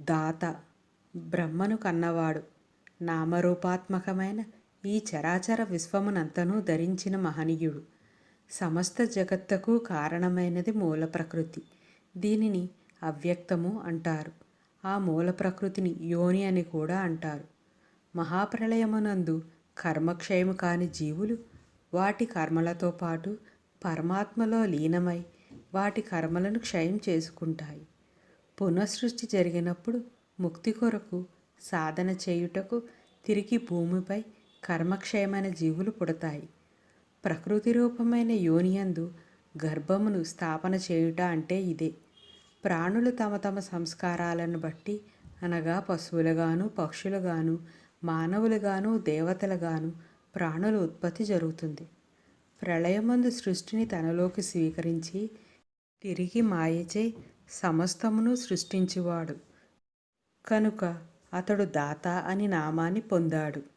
దాత బ్రహ్మను కన్నవాడు నామరూపాత్మకమైన ఈ చరాచర విశ్వమునంతను ధరించిన మహనీయుడు. సమస్త జగత్తుకు కారణమైనది మూల ప్రకృతి. దీనిని అవ్యక్తము అంటారు. ఆ మూల ప్రకృతిని యోని అని కూడా అంటారు. మహాప్రళయమునందు కర్మక్షయము కాని జీవులు వాటి కర్మలతో పాటు పరమాత్మలో లీనమై వాటి కర్మలను క్షయం చేసుకుంటాయి. పునఃసృష్టి జరిగినప్పుడు ముక్తి కొరకు సాధన చేయుటకు తిరిగి భూమిపై కర్మక్షయమైన జీవులు పుడతాయి. ప్రకృతి రూపమైన యోనియందు గర్భమును స్థాపన చేయుట అంటే ఇదే. ప్రాణులు తమ తమ సంస్కారాలను బట్టి అనగా పశువులుగాను పక్షులుగాను మానవులుగాను దేవతలుగాను ప్రాణుల ఉత్పత్తి జరుగుతుంది. ప్రళయమందు సృష్టిని తనలోకి స్వీకరించి తిరిగి మాయచే సమస్తమును సృష్టించివాడు. కనుక అతడు దాత అని నామాన్ని పొందాడు.